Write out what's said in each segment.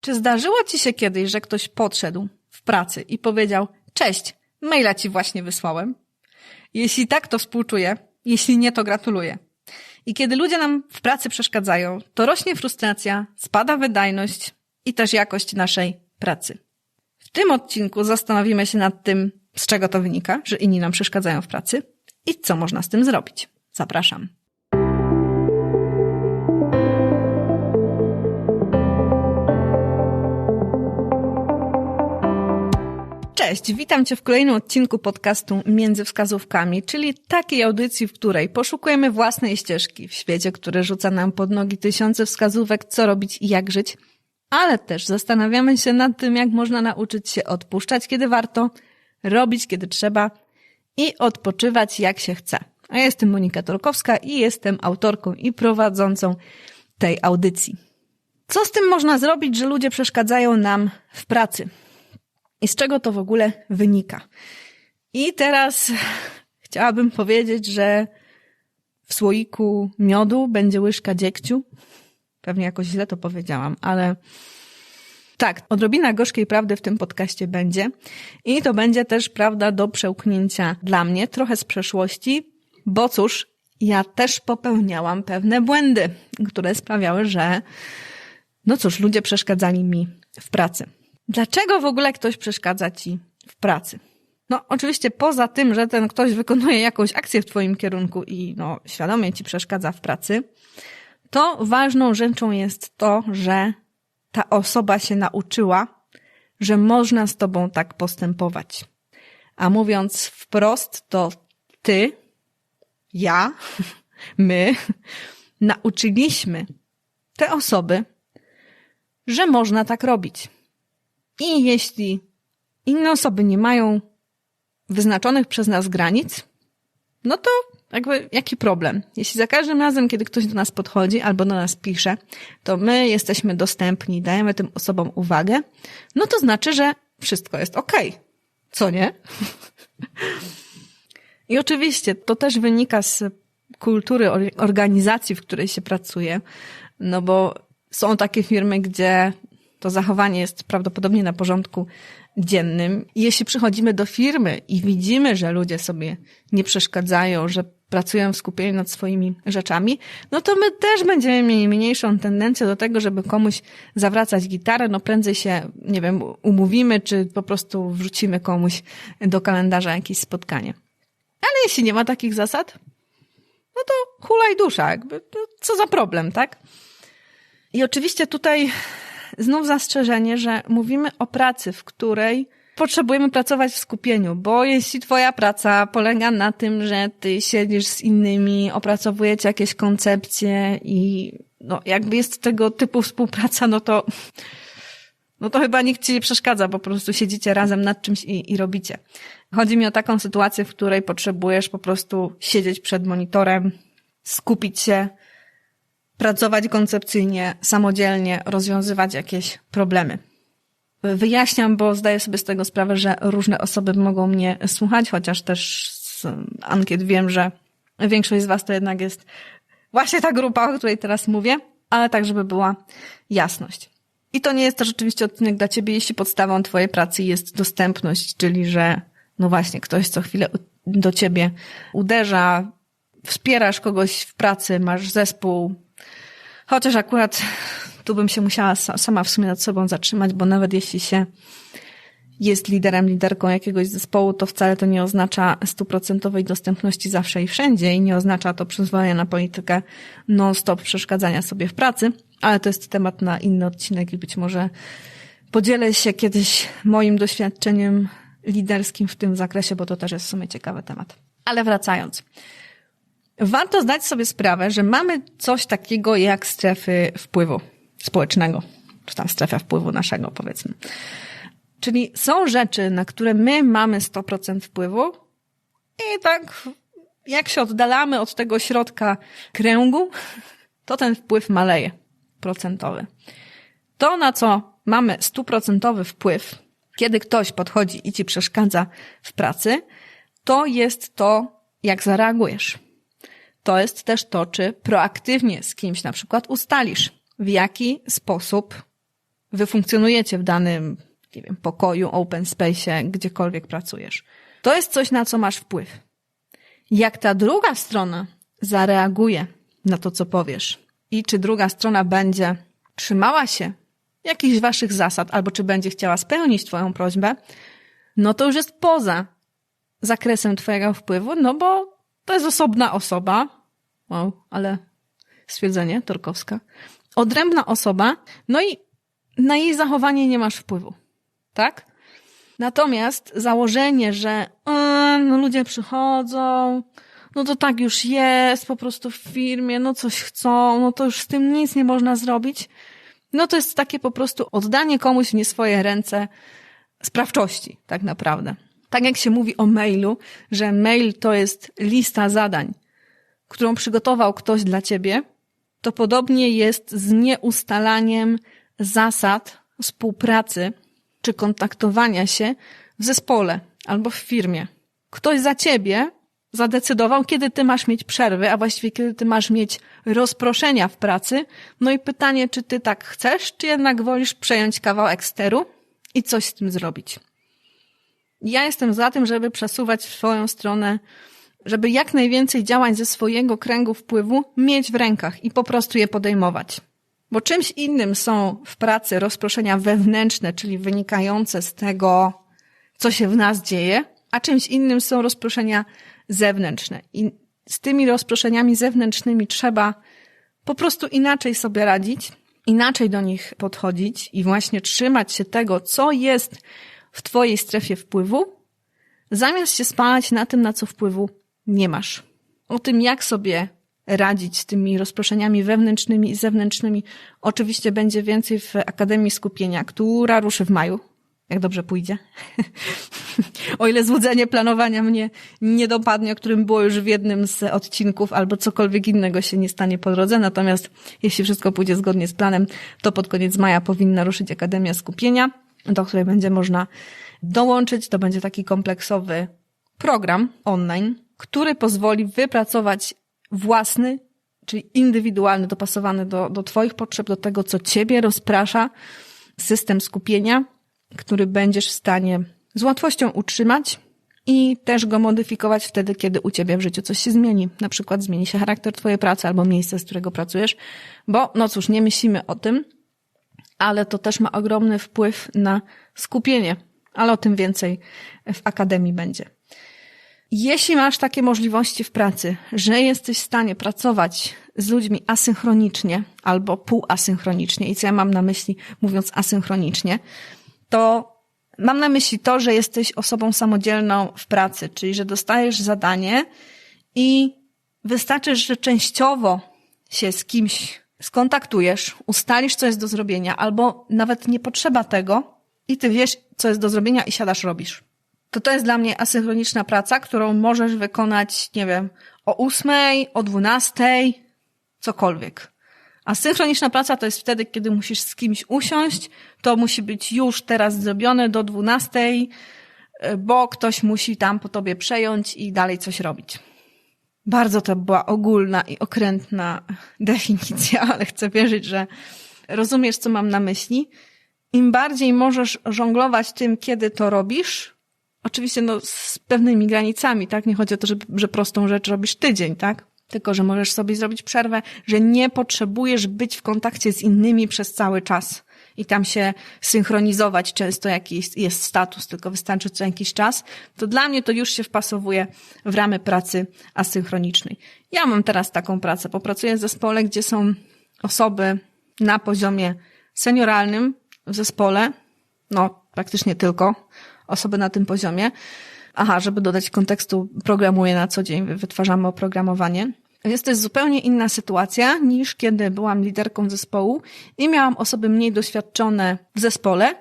Czy zdarzyło ci się kiedyś, że ktoś podszedł w pracy i powiedział: Cześć, maila ci właśnie wysłałem? Jeśli tak, to współczuję. Jeśli nie, to gratuluję. I kiedy ludzie nam w pracy przeszkadzają, to rośnie frustracja, spada wydajność i też jakość naszej pracy. W tym odcinku zastanowimy się nad tym, z czego to wynika, że inni nam przeszkadzają w pracy i co można z tym zrobić. Zapraszam. Cześć, witam Cię w kolejnym odcinku podcastu Między Wskazówkami, czyli takiej audycji, w której poszukujemy własnej ścieżki w świecie, który rzuca nam pod nogi tysiące wskazówek, co robić i jak żyć, ale też zastanawiamy się nad tym, jak można nauczyć się odpuszczać, kiedy warto, robić, kiedy trzeba i odpoczywać, jak się chce. A ja jestem Monika Torkowska i jestem autorką i prowadzącą tej audycji. Co z tym można zrobić, że ludzie przeszkadzają nam w pracy? I z czego to w ogóle wynika? I teraz chciałabym powiedzieć, że w słoiku miodu będzie łyżka dziegciu. Pewnie jakoś źle to powiedziałam, ale tak, odrobina gorzkiej prawdy w tym podcaście będzie. I to będzie też prawda do przełknięcia dla mnie, trochę z przeszłości, bo cóż, ja też popełniałam pewne błędy, które sprawiały, że, no cóż, ludzie przeszkadzali mi w pracy. Dlaczego w ogóle ktoś przeszkadza ci w pracy? No, oczywiście poza tym, że ten ktoś wykonuje jakąś akcję w twoim kierunku i no, świadomie ci przeszkadza w pracy, to ważną rzeczą jest to, że ta osoba się nauczyła, że można z tobą tak postępować. A mówiąc wprost, to ty, ja, my nauczyliśmy te osoby, że można tak robić. I jeśli inne osoby nie mają wyznaczonych przez nas granic, no to jakby jaki problem? Jeśli za każdym razem, kiedy ktoś do nas podchodzi albo do nas pisze, to my jesteśmy dostępni, dajemy tym osobom uwagę, no to znaczy, że wszystko jest. Okay. Co nie? I oczywiście to też wynika z kultury organizacji, w której się pracuje, no bo są takie firmy, gdzie to zachowanie jest prawdopodobnie na porządku dziennym. Jeśli przychodzimy do firmy i widzimy, że ludzie sobie nie przeszkadzają, że pracują w skupieniu nad swoimi rzeczami, no to my też będziemy mieli mniejszą tendencję do tego, żeby komuś zawracać gitarę, no prędzej się, nie wiem, umówimy, czy po prostu wrzucimy komuś do kalendarza jakieś spotkanie. Ale jeśli nie ma takich zasad, no to hulaj dusza, jakby, co za problem, tak? I oczywiście tutaj znów zastrzeżenie, że mówimy o pracy, w której potrzebujemy pracować w skupieniu, bo jeśli twoja praca polega na tym, że ty siedzisz z innymi, opracowujecie jakieś koncepcje i no, jakby jest tego typu współpraca, no to no to chyba nikt ci nie przeszkadza, po prostu siedzicie razem nad czymś i, i robicie. Chodzi mi o taką sytuację, w której potrzebujesz po prostu siedzieć przed monitorem, skupić się, pracować koncepcyjnie, samodzielnie, rozwiązywać jakieś problemy. Wyjaśniam, bo zdaję sobie z tego sprawę, że różne osoby mogą mnie słuchać, chociaż też z ankiet wiem, że większość z Was to jednak jest właśnie ta grupa, o której teraz mówię, ale tak, żeby była jasność. I to nie jest też oczywiście odcinek dla Ciebie, jeśli podstawą Twojej pracy jest dostępność, czyli że no właśnie ktoś co chwilę do Ciebie uderza, wspierasz kogoś w pracy, masz zespół, Chociaż akurat tu bym się musiała sama w sumie nad sobą zatrzymać, bo nawet jeśli się jest liderem, liderką jakiegoś zespołu, to wcale to nie oznacza stuprocentowej dostępności zawsze i wszędzie i nie oznacza to przyzwolenia na politykę non-stop przeszkadzania sobie w pracy, ale to jest temat na inny odcinek i być może podzielę się kiedyś moim doświadczeniem liderskim w tym zakresie, bo to też jest w sumie ciekawy temat. Ale wracając. Warto zdać sobie sprawę, że mamy coś takiego jak strefy wpływu społecznego, czy tam strefa wpływu naszego, powiedzmy. Czyli są rzeczy, na które my mamy 100% wpływu i tak jak się oddalamy od tego środka kręgu, to ten wpływ maleje procentowy. To, na co mamy stuprocentowy wpływ, kiedy ktoś podchodzi i ci przeszkadza w pracy, to jest to, jak zareagujesz to jest też to, czy proaktywnie z kimś na przykład ustalisz, w jaki sposób wy funkcjonujecie w danym, nie wiem, pokoju, open space, gdziekolwiek pracujesz. To jest coś, na co masz wpływ. Jak ta druga strona zareaguje na to, co powiesz i czy druga strona będzie trzymała się jakichś waszych zasad, albo czy będzie chciała spełnić twoją prośbę, no to już jest poza zakresem twojego wpływu, no bo to jest osobna osoba. Wow, ale stwierdzenie Torkowska. Odrębna osoba, no i na jej zachowanie nie masz wpływu. Tak? Natomiast założenie, że yy, no ludzie przychodzą, no to tak już jest po prostu w firmie, no coś chcą, no to już z tym nic nie można zrobić, no to jest takie po prostu oddanie komuś w nie swoje ręce sprawczości, tak naprawdę. Tak jak się mówi o mailu, że mail to jest lista zadań, którą przygotował ktoś dla ciebie, to podobnie jest z nieustalaniem zasad współpracy czy kontaktowania się w zespole albo w firmie. Ktoś za ciebie zadecydował, kiedy ty masz mieć przerwy, a właściwie kiedy ty masz mieć rozproszenia w pracy. No i pytanie, czy ty tak chcesz, czy jednak wolisz przejąć kawałek steru i coś z tym zrobić. Ja jestem za tym, żeby przesuwać w swoją stronę, żeby jak najwięcej działań ze swojego kręgu wpływu mieć w rękach i po prostu je podejmować. Bo czymś innym są w pracy rozproszenia wewnętrzne, czyli wynikające z tego, co się w nas dzieje, a czymś innym są rozproszenia zewnętrzne. I z tymi rozproszeniami zewnętrznymi trzeba po prostu inaczej sobie radzić, inaczej do nich podchodzić i właśnie trzymać się tego, co jest w Twojej strefie wpływu, zamiast się spalać na tym, na co wpływu nie masz. O tym, jak sobie radzić z tymi rozproszeniami wewnętrznymi i zewnętrznymi, oczywiście będzie więcej w Akademii Skupienia, która ruszy w maju jak dobrze pójdzie. o ile złudzenie planowania mnie nie dopadnie, o którym było już w jednym z odcinków, albo cokolwiek innego się nie stanie po drodze. Natomiast jeśli wszystko pójdzie zgodnie z planem, to pod koniec maja powinna ruszyć Akademia Skupienia, do której będzie można dołączyć. To będzie taki kompleksowy program online, który pozwoli wypracować własny, czyli indywidualny, dopasowany do, do Twoich potrzeb, do tego, co Ciebie rozprasza, system skupienia, który będziesz w stanie z łatwością utrzymać i też go modyfikować wtedy, kiedy u ciebie w życiu coś się zmieni. Na przykład zmieni się charakter twojej pracy albo miejsce, z którego pracujesz, bo no cóż, nie myślimy o tym, ale to też ma ogromny wpływ na skupienie, ale o tym więcej w akademii będzie. Jeśli masz takie możliwości w pracy, że jesteś w stanie pracować z ludźmi asynchronicznie albo półasynchronicznie, i co ja mam na myśli mówiąc asynchronicznie, to mam na myśli to, że jesteś osobą samodzielną w pracy, czyli że dostajesz zadanie i wystarczy, że częściowo się z kimś skontaktujesz, ustalisz, co jest do zrobienia, albo nawet nie potrzeba tego i ty wiesz, co jest do zrobienia i siadasz, robisz. To to jest dla mnie asynchroniczna praca, którą możesz wykonać, nie wiem, o ósmej, o dwunastej, cokolwiek. A synchroniczna praca to jest wtedy, kiedy musisz z kimś usiąść, to musi być już teraz zrobione do 12, e, bo ktoś musi tam po tobie przejąć i dalej coś robić. Bardzo to była ogólna i okrętna definicja, ale chcę wierzyć, że rozumiesz, co mam na myśli. Im bardziej możesz żonglować tym, kiedy to robisz, oczywiście no, z pewnymi granicami, tak? Nie chodzi o to, że, że prostą rzecz robisz tydzień, tak? Tylko, że możesz sobie zrobić przerwę, że nie potrzebujesz być w kontakcie z innymi przez cały czas i tam się synchronizować często jaki jest status, tylko wystarczy co jakiś czas, to dla mnie to już się wpasowuje w ramy pracy asynchronicznej. Ja mam teraz taką pracę. Popracuję w zespole, gdzie są osoby na poziomie senioralnym w zespole, no praktycznie tylko osoby na tym poziomie. Aha, żeby dodać kontekstu, programuję na co dzień, wytwarzamy oprogramowanie. Jest to zupełnie inna sytuacja niż kiedy byłam liderką zespołu i miałam osoby mniej doświadczone w zespole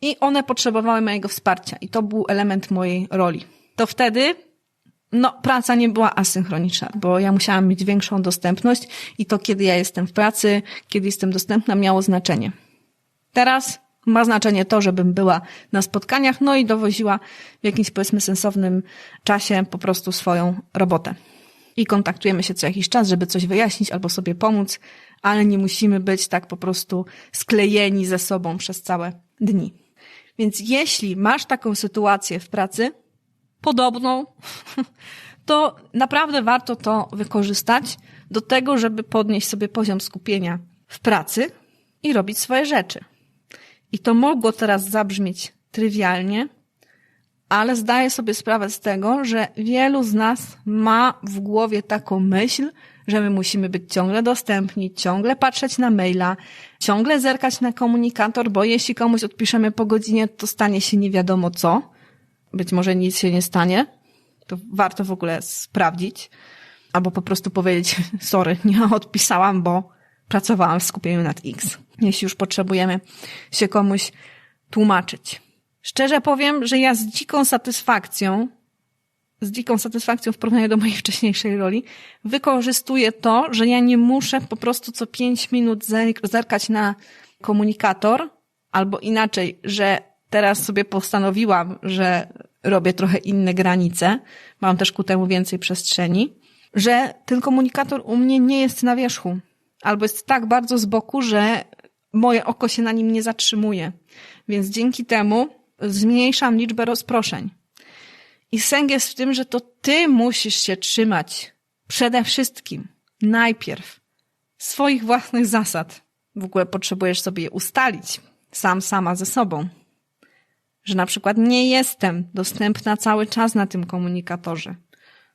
i one potrzebowały mojego wsparcia i to był element mojej roli. To wtedy no, praca nie była asynchroniczna, bo ja musiałam mieć większą dostępność i to, kiedy ja jestem w pracy, kiedy jestem dostępna, miało znaczenie. Teraz ma znaczenie to, żebym była na spotkaniach, no i dowoziła w jakimś, powiedzmy, sensownym czasie po prostu swoją robotę i kontaktujemy się co jakiś czas, żeby coś wyjaśnić albo sobie pomóc, ale nie musimy być tak po prostu sklejeni ze sobą przez całe dni. Więc jeśli masz taką sytuację w pracy, podobną, to naprawdę warto to wykorzystać do tego, żeby podnieść sobie poziom skupienia w pracy i robić swoje rzeczy. I to mogło teraz zabrzmieć trywialnie, ale zdaję sobie sprawę z tego, że wielu z nas ma w głowie taką myśl, że my musimy być ciągle dostępni, ciągle patrzeć na maila, ciągle zerkać na komunikator, bo jeśli komuś odpiszemy po godzinie, to stanie się nie wiadomo co. Być może nic się nie stanie. To warto w ogóle sprawdzić. Albo po prostu powiedzieć, sorry, nie odpisałam, bo pracowałam w skupieniu nad X. Jeśli już potrzebujemy się komuś tłumaczyć. Szczerze powiem, że ja z dziką satysfakcją, z dziką satysfakcją w porównaniu do mojej wcześniejszej roli, wykorzystuję to, że ja nie muszę po prostu co pięć minut zerkać na komunikator, albo inaczej, że teraz sobie postanowiłam, że robię trochę inne granice, mam też ku temu więcej przestrzeni, że ten komunikator u mnie nie jest na wierzchu, albo jest tak bardzo z boku, że moje oko się na nim nie zatrzymuje. Więc dzięki temu zmniejszam liczbę rozproszeń. I sęk jest w tym, że to ty musisz się trzymać przede wszystkim, najpierw, swoich własnych zasad. W ogóle potrzebujesz sobie je ustalić, sam, sama ze sobą. Że na przykład nie jestem dostępna cały czas na tym komunikatorze.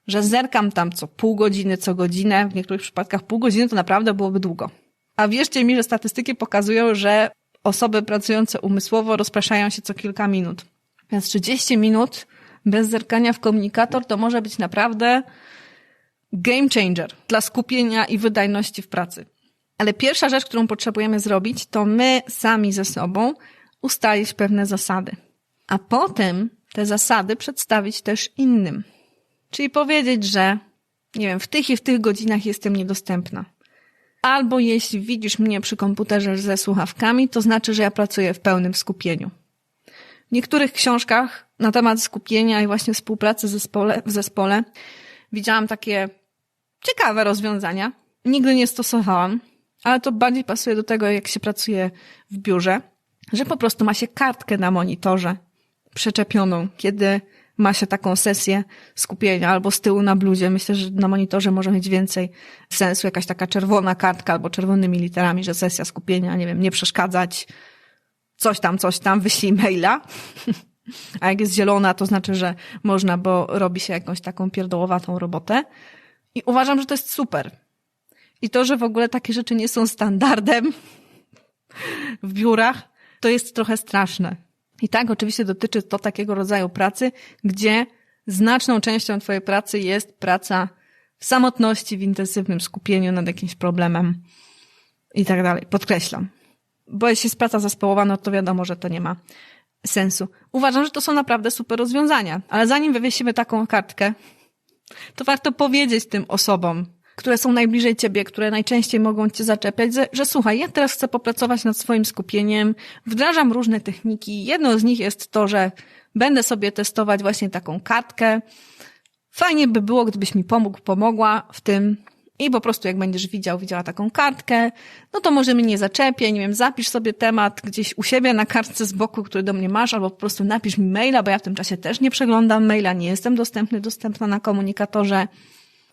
Że zerkam tam co pół godziny, co godzinę, w niektórych przypadkach pół godziny to naprawdę byłoby długo. A wierzcie mi, że statystyki pokazują, że osoby pracujące umysłowo rozpraszają się co kilka minut. Więc 30 minut bez zerkania w komunikator to może być naprawdę game changer dla skupienia i wydajności w pracy. Ale pierwsza rzecz, którą potrzebujemy zrobić, to my sami ze sobą ustalić pewne zasady. A potem te zasady przedstawić też innym. Czyli powiedzieć, że nie wiem, w tych i w tych godzinach jestem niedostępna. Albo jeśli widzisz mnie przy komputerze ze słuchawkami, to znaczy, że ja pracuję w pełnym skupieniu. W niektórych książkach na temat skupienia i właśnie współpracy w zespole, w zespole widziałam takie ciekawe rozwiązania. Nigdy nie stosowałam, ale to bardziej pasuje do tego, jak się pracuje w biurze, że po prostu ma się kartkę na monitorze przeczepioną, kiedy ma się taką sesję skupienia albo z tyłu na bluzie. Myślę, że na monitorze może mieć więcej sensu jakaś taka czerwona kartka albo czerwonymi literami, że sesja skupienia, nie wiem, nie przeszkadzać, coś tam, coś tam, wyślij maila. A jak jest zielona, to znaczy, że można, bo robi się jakąś taką pierdołowatą robotę. I uważam, że to jest super. I to, że w ogóle takie rzeczy nie są standardem w biurach, to jest trochę straszne. I tak, oczywiście dotyczy to takiego rodzaju pracy, gdzie znaczną częścią Twojej pracy jest praca w samotności, w intensywnym skupieniu nad jakimś problemem i tak dalej. Podkreślam. Bo jeśli jest praca zespołowa, no to wiadomo, że to nie ma sensu. Uważam, że to są naprawdę super rozwiązania, ale zanim wywiesimy taką kartkę, to warto powiedzieć tym osobom, które są najbliżej ciebie, które najczęściej mogą cię zaczepiać, że, że słuchaj, ja teraz chcę popracować nad swoim skupieniem, wdrażam różne techniki. Jedną z nich jest to, że będę sobie testować właśnie taką kartkę. Fajnie by było, gdybyś mi pomógł, pomogła w tym. I po prostu jak będziesz widział, widziała taką kartkę, no to może mnie nie zaczepię, nie wiem, zapisz sobie temat gdzieś u siebie na kartce z boku, który do mnie masz, albo po prostu napisz mi maila, bo ja w tym czasie też nie przeglądam maila, nie jestem dostępny, dostępna na komunikatorze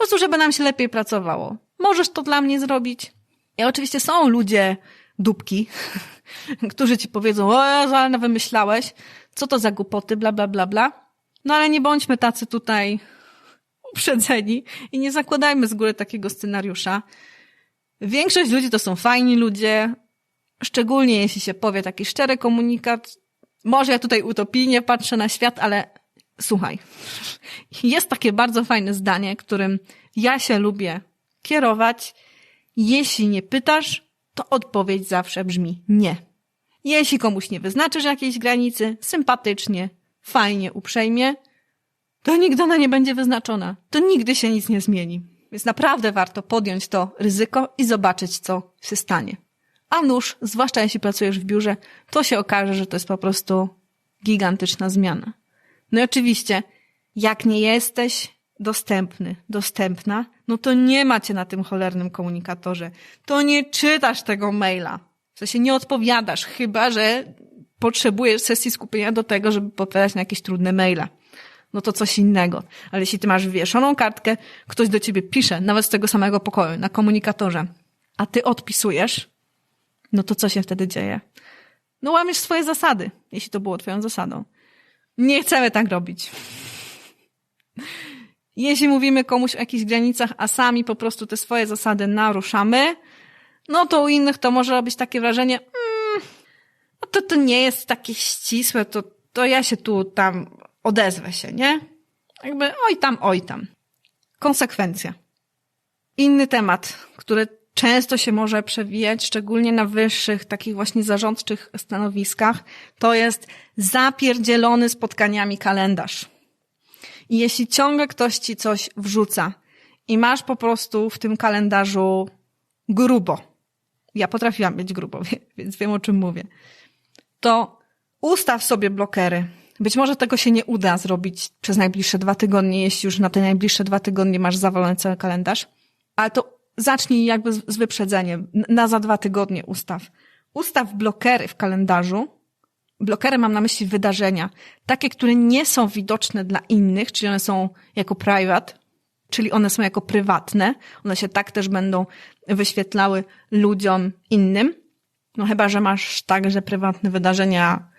po prostu, żeby nam się lepiej pracowało. Możesz to dla mnie zrobić? I oczywiście są ludzie, dupki, którzy ci powiedzą, o Jezu, ale wymyślałeś, co to za głupoty, bla, bla, bla, bla. No ale nie bądźmy tacy tutaj uprzedzeni i nie zakładajmy z góry takiego scenariusza. Większość ludzi to są fajni ludzie, szczególnie jeśli się powie taki szczery komunikat. Może ja tutaj utopijnie patrzę na świat, ale słuchaj, jest takie bardzo fajne zdanie, którym ja się lubię kierować. Jeśli nie pytasz, to odpowiedź zawsze brzmi nie. Jeśli komuś nie wyznaczysz jakiejś granicy, sympatycznie, fajnie, uprzejmie, to nigdy ona nie będzie wyznaczona. To nigdy się nic nie zmieni. Więc naprawdę warto podjąć to ryzyko i zobaczyć, co się stanie. A nuż, zwłaszcza jeśli pracujesz w biurze, to się okaże, że to jest po prostu gigantyczna zmiana. No i oczywiście, jak nie jesteś dostępny, dostępna, no to nie macie na tym cholernym komunikatorze. To nie czytasz tego maila. W sensie nie odpowiadasz, chyba że potrzebujesz sesji skupienia do tego, żeby odpowiadać na jakieś trudne maile. No to coś innego. Ale jeśli ty masz wieszoną kartkę, ktoś do ciebie pisze, nawet z tego samego pokoju, na komunikatorze, a ty odpisujesz, no to co się wtedy dzieje? No łamiesz swoje zasady, jeśli to było twoją zasadą. Nie chcemy tak robić. Jeśli mówimy komuś o jakichś granicach, a sami po prostu te swoje zasady naruszamy, no to u innych to może robić takie wrażenie, mm, no to to nie jest takie ścisłe, to, to ja się tu tam odezwę się, nie? Jakby oj tam, oj tam. Konsekwencja. Inny temat, który często się może przewijać, szczególnie na wyższych, takich właśnie zarządczych stanowiskach, to jest zapierdzielony spotkaniami kalendarz. I jeśli ciągle ktoś ci coś wrzuca i masz po prostu w tym kalendarzu grubo, ja potrafiłam mieć grubo, więc wiem o czym mówię, to ustaw sobie blokery. Być może tego się nie uda zrobić przez najbliższe dwa tygodnie, jeśli już na te najbliższe dwa tygodnie masz zawalony cały kalendarz, ale to zacznij jakby z wyprzedzeniem. Na za dwa tygodnie ustaw. Ustaw blokery w kalendarzu. Blokery mam na myśli wydarzenia. Takie, które nie są widoczne dla innych, czyli one są jako private, czyli one są jako prywatne. One się tak też będą wyświetlały ludziom innym. No chyba, że masz tak, że prywatne wydarzenia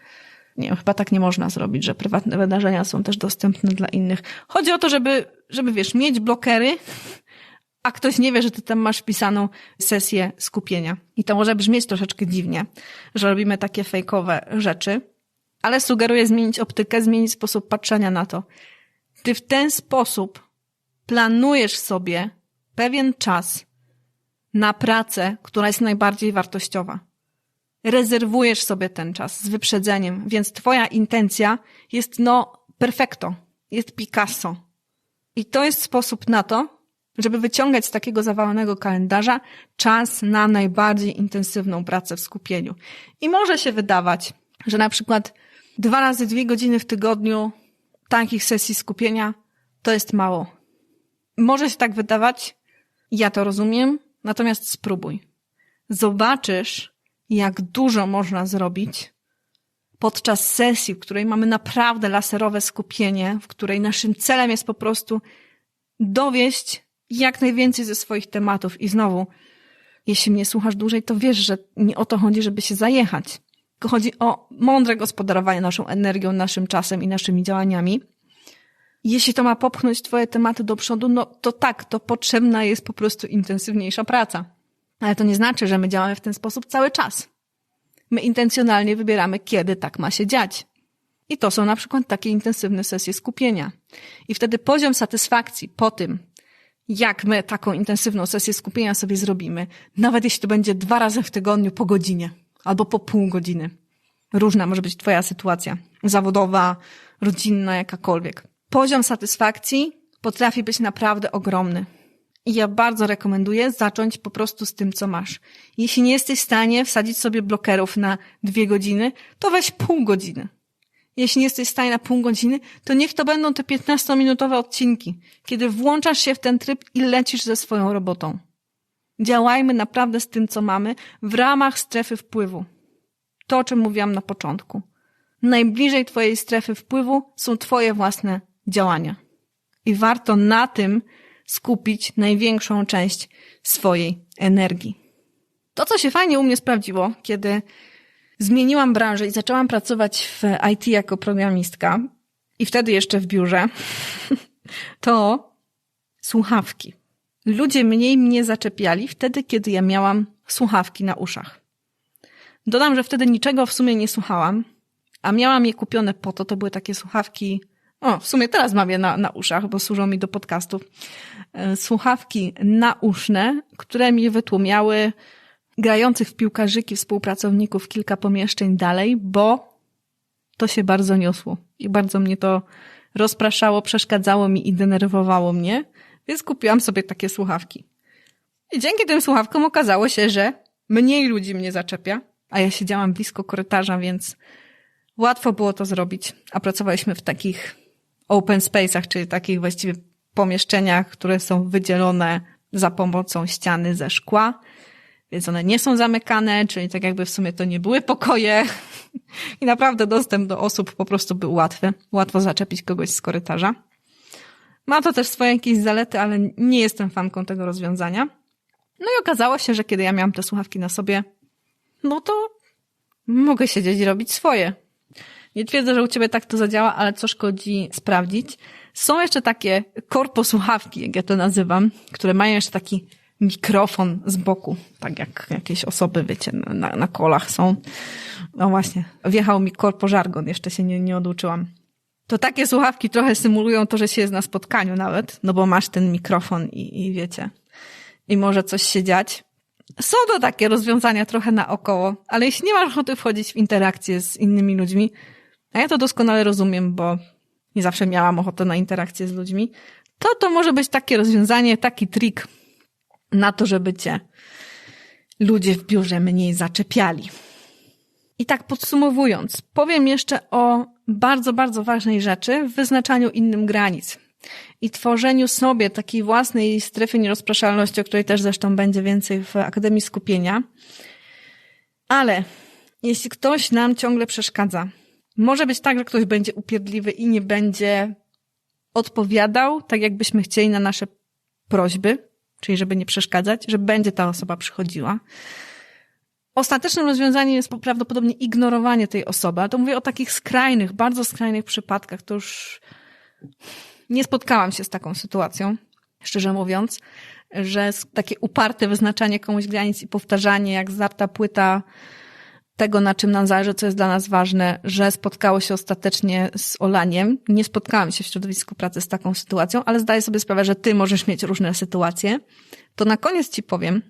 nie chyba tak nie można zrobić, że prywatne wydarzenia są też dostępne dla innych. Chodzi o to, żeby, żeby wiesz, mieć blokery, a ktoś nie wie, że ty tam masz wpisaną sesję skupienia. I to może brzmieć troszeczkę dziwnie, że robimy takie fejkowe rzeczy, ale sugeruję zmienić optykę, zmienić sposób patrzenia na to. Ty w ten sposób planujesz sobie pewien czas na pracę, która jest najbardziej wartościowa. Rezerwujesz sobie ten czas z wyprzedzeniem, więc twoja intencja jest no perfecto, jest Picasso. I to jest sposób na to, żeby wyciągać z takiego zawalonego kalendarza czas na najbardziej intensywną pracę w skupieniu. I może się wydawać, że na przykład dwa razy dwie godziny w tygodniu takich sesji skupienia to jest mało. Może się tak wydawać, ja to rozumiem, natomiast spróbuj. Zobaczysz, jak dużo można zrobić podczas sesji, w której mamy naprawdę laserowe skupienie, w której naszym celem jest po prostu dowieść jak najwięcej ze swoich tematów. I znowu, jeśli mnie słuchasz dłużej, to wiesz, że nie o to chodzi, żeby się zajechać. Tylko chodzi o mądre gospodarowanie naszą energią, naszym czasem i naszymi działaniami. Jeśli to ma popchnąć Twoje tematy do przodu, no to tak, to potrzebna jest po prostu intensywniejsza praca. Ale to nie znaczy, że my działamy w ten sposób cały czas. My intencjonalnie wybieramy, kiedy tak ma się dziać. I to są na przykład takie intensywne sesje skupienia. I wtedy poziom satysfakcji po tym, jak my taką intensywną sesję skupienia sobie zrobimy, nawet jeśli to będzie dwa razy w tygodniu po godzinie albo po pół godziny. Różna może być Twoja sytuacja zawodowa, rodzinna, jakakolwiek. Poziom satysfakcji potrafi być naprawdę ogromny. I ja bardzo rekomenduję zacząć po prostu z tym, co masz. Jeśli nie jesteś w stanie wsadzić sobie blokerów na dwie godziny, to weź pół godziny. Jeśli jesteś w stanie na pół godziny, to niech to będą te 15-minutowe odcinki, kiedy włączasz się w ten tryb i lecisz ze swoją robotą. Działajmy naprawdę z tym, co mamy, w ramach strefy wpływu. To, o czym mówiłam na początku. Najbliżej Twojej strefy wpływu są Twoje własne działania. I warto na tym skupić największą część swojej energii. To, co się fajnie u mnie sprawdziło, kiedy zmieniłam branżę i zaczęłam pracować w IT jako programistka i wtedy jeszcze w biurze, to słuchawki. Ludzie mniej mnie zaczepiali wtedy, kiedy ja miałam słuchawki na uszach. Dodam, że wtedy niczego w sumie nie słuchałam, a miałam je kupione po to, to były takie słuchawki, o, w sumie teraz mam je na, na uszach, bo służą mi do podcastów. E, słuchawki nauszne, które mi wytłumiały grających w piłkarzyki współpracowników kilka pomieszczeń dalej, bo to się bardzo niosło i bardzo mnie to rozpraszało, przeszkadzało mi i denerwowało mnie, więc kupiłam sobie takie słuchawki. I dzięki tym słuchawkom okazało się, że mniej ludzi mnie zaczepia, a ja siedziałam blisko korytarza, więc łatwo było to zrobić. A pracowaliśmy w takich open space'ach, czyli takich właściwie pomieszczeniach, które są wydzielone za pomocą ściany ze szkła, więc one nie są zamykane, czyli tak jakby w sumie to nie były pokoje i naprawdę dostęp do osób po prostu był łatwy. Łatwo zaczepić kogoś z korytarza. Ma to też swoje jakieś zalety, ale nie jestem fanką tego rozwiązania. No i okazało się, że kiedy ja miałam te słuchawki na sobie, no to mogę siedzieć i robić swoje. Nie twierdzę, że u ciebie tak to zadziała, ale co szkodzi sprawdzić. Są jeszcze takie korposłuchawki, jak ja to nazywam, które mają jeszcze taki mikrofon z boku, tak jak jakieś osoby, wiecie, na, na kolach są. No właśnie, wjechał mi korpożargon, jeszcze się nie, nie oduczyłam. To takie słuchawki trochę symulują to, że się jest na spotkaniu nawet, no bo masz ten mikrofon i, i wiecie, i może coś się dziać. Są to takie rozwiązania trochę naokoło, ale jeśli nie masz ochoty wchodzić w interakcję z innymi ludźmi, a ja to doskonale rozumiem, bo nie zawsze miałam ochotę na interakcję z ludźmi, to to może być takie rozwiązanie, taki trik na to, żeby cię ludzie w biurze mniej zaczepiali. I tak podsumowując, powiem jeszcze o bardzo, bardzo ważnej rzeczy w wyznaczaniu innym granic i tworzeniu sobie takiej własnej strefy nierozpraszalności, o której też zresztą będzie więcej w Akademii Skupienia. Ale jeśli ktoś nam ciągle przeszkadza, może być tak, że ktoś będzie upierdliwy i nie będzie odpowiadał tak, jakbyśmy chcieli na nasze prośby, czyli żeby nie przeszkadzać, że będzie ta osoba przychodziła. Ostatecznym rozwiązaniem jest prawdopodobnie ignorowanie tej osoby, ale to mówię o takich skrajnych, bardzo skrajnych przypadkach. To już nie spotkałam się z taką sytuacją, szczerze mówiąc, że takie uparte wyznaczanie komuś granic i powtarzanie jak zarta płyta tego, na czym nam zależy, co jest dla nas ważne, że spotkało się ostatecznie z Olaniem. Nie spotkałam się w środowisku pracy z taką sytuacją, ale zdaję sobie sprawę, że ty możesz mieć różne sytuacje. To na koniec ci powiem,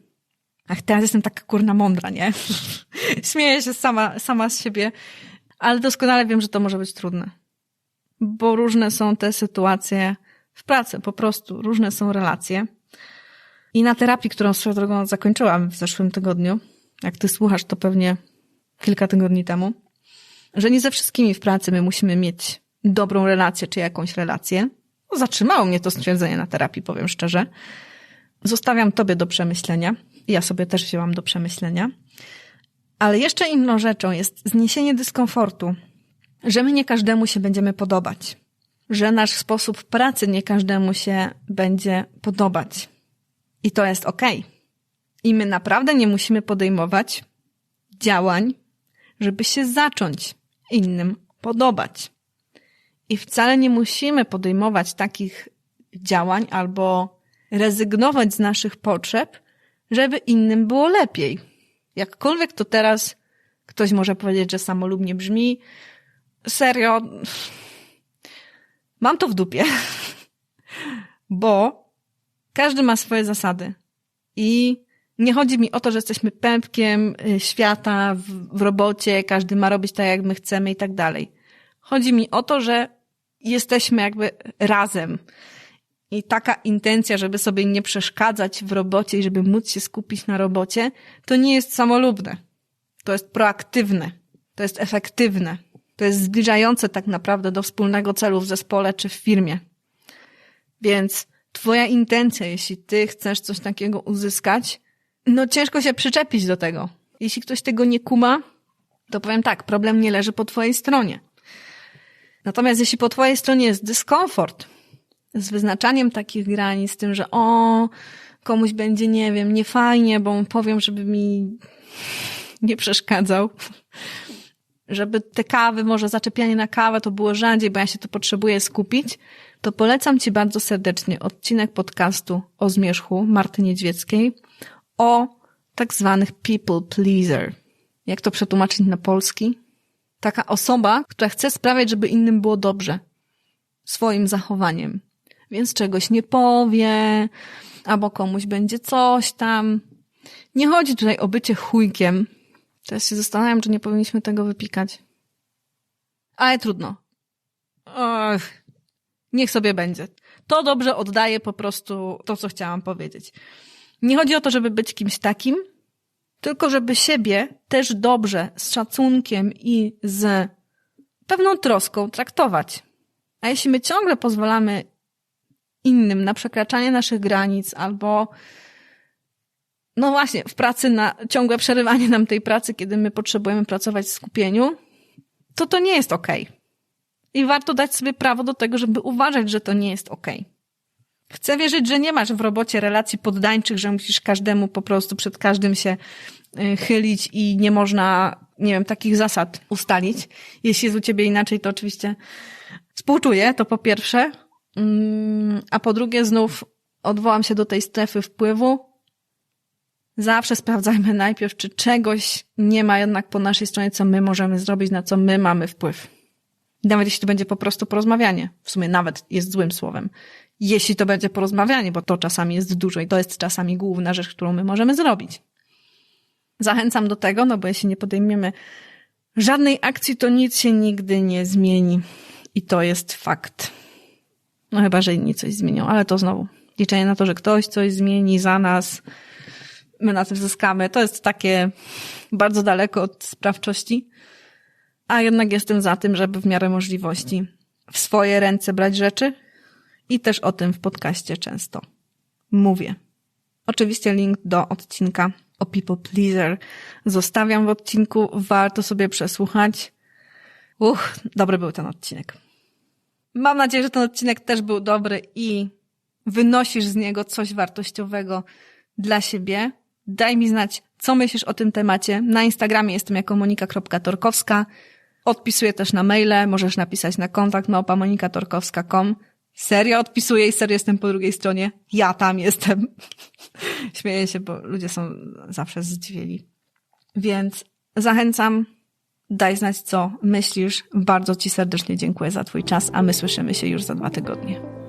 ach, teraz jestem taka kurna mądra, nie? Śmieję się sama, sama z siebie, ale doskonale wiem, że to może być trudne. Bo różne są te sytuacje w pracy, po prostu różne są relacje. I na terapii, którą swoją drogą zakończyłam w zeszłym tygodniu, jak ty słuchasz, to pewnie kilka tygodni temu, że nie ze wszystkimi w pracy my musimy mieć dobrą relację czy jakąś relację. No, zatrzymało mnie to stwierdzenie na terapii, powiem szczerze. Zostawiam tobie do przemyślenia. Ja sobie też wzięłam do przemyślenia. Ale jeszcze inną rzeczą jest zniesienie dyskomfortu, że my nie każdemu się będziemy podobać, że nasz sposób pracy nie każdemu się będzie podobać. I to jest ok. I my naprawdę nie musimy podejmować działań, żeby się zacząć innym podobać. I wcale nie musimy podejmować takich działań albo rezygnować z naszych potrzeb, żeby innym było lepiej. Jakkolwiek to teraz ktoś może powiedzieć, że samolubnie brzmi, serio, mam to w dupie, bo każdy ma swoje zasady i nie chodzi mi o to, że jesteśmy pępkiem y, świata w, w robocie, każdy ma robić tak, jak my chcemy i tak dalej. Chodzi mi o to, że jesteśmy jakby razem. I taka intencja, żeby sobie nie przeszkadzać w robocie i żeby móc się skupić na robocie, to nie jest samolubne. To jest proaktywne. To jest efektywne. To jest zbliżające tak naprawdę do wspólnego celu w zespole czy w firmie. Więc twoja intencja, jeśli ty chcesz coś takiego uzyskać, no ciężko się przyczepić do tego. Jeśli ktoś tego nie kuma, to powiem tak, problem nie leży po twojej stronie. Natomiast jeśli po twojej stronie jest dyskomfort z wyznaczaniem takich granic, z tym, że o, komuś będzie, nie wiem, niefajnie, bo powiem, żeby mi nie przeszkadzał, żeby te kawy, może zaczepianie na kawę to było rzadziej, bo ja się tu potrzebuję skupić, to polecam Ci bardzo serdecznie odcinek podcastu o zmierzchu Marty Niedźwieckiej o tak zwanych people pleaser. Jak to przetłumaczyć na polski? Taka osoba, która chce sprawiać, żeby innym było dobrze. Swoim zachowaniem. Więc czegoś nie powie, albo komuś będzie coś tam. Nie chodzi tutaj o bycie chujkiem. Teraz się zastanawiam, czy nie powinniśmy tego wypikać. Ale trudno. Niech sobie będzie. To dobrze oddaje po prostu to, co chciałam powiedzieć. Nie chodzi o to, żeby być kimś takim, tylko żeby siebie też dobrze, z szacunkiem i z pewną troską traktować. A jeśli my ciągle pozwalamy innym, na przekraczanie naszych granic albo no właśnie, w pracy na ciągłe przerywanie nam tej pracy, kiedy my potrzebujemy pracować w skupieniu, to to nie jest. Okay. I warto dać sobie prawo do tego, żeby uważać, że to nie jest okej. Chcę wierzyć, że nie masz w robocie relacji poddańczych, że musisz każdemu po prostu przed każdym się y, chylić i nie można, nie wiem, takich zasad ustalić. Jeśli jest u ciebie inaczej, to oczywiście współczuję, to po pierwsze. Mm, a po drugie, znów odwołam się do tej strefy wpływu. Zawsze sprawdzajmy najpierw, czy czegoś nie ma jednak po naszej stronie, co my możemy zrobić, na co my mamy wpływ. Nawet jeśli to będzie po prostu porozmawianie, w sumie nawet jest złym słowem. Jeśli to będzie porozmawianie, bo to czasami jest dużo i to jest czasami główna rzecz, którą my możemy zrobić. Zachęcam do tego, no bo jeśli nie podejmiemy żadnej akcji, to nic się nigdy nie zmieni. I to jest fakt. No chyba, że inni coś zmienią, ale to znowu liczenie na to, że ktoś coś zmieni za nas, my na tym zyskamy, to jest takie bardzo daleko od sprawczości. A jednak jestem za tym, żeby w miarę możliwości w swoje ręce brać rzeczy i też o tym w podcaście często mówię. Oczywiście link do odcinka o People Pleaser zostawiam w odcinku. Warto sobie przesłuchać. Uch, dobry był ten odcinek. Mam nadzieję, że ten odcinek też był dobry i wynosisz z niego coś wartościowego dla siebie. Daj mi znać, co myślisz o tym temacie. Na Instagramie jestem jako monika.torkowska. Odpisuję też na maile. Możesz napisać na kontakt małpamonikatorkowska.com. Serio odpisuję i serio jestem po drugiej stronie. Ja tam jestem. Śmieję się, bo ludzie są zawsze zdziwieni. Więc zachęcam Daj znać, co myślisz. Bardzo Ci serdecznie dziękuję za Twój czas, a my słyszymy się już za dwa tygodnie.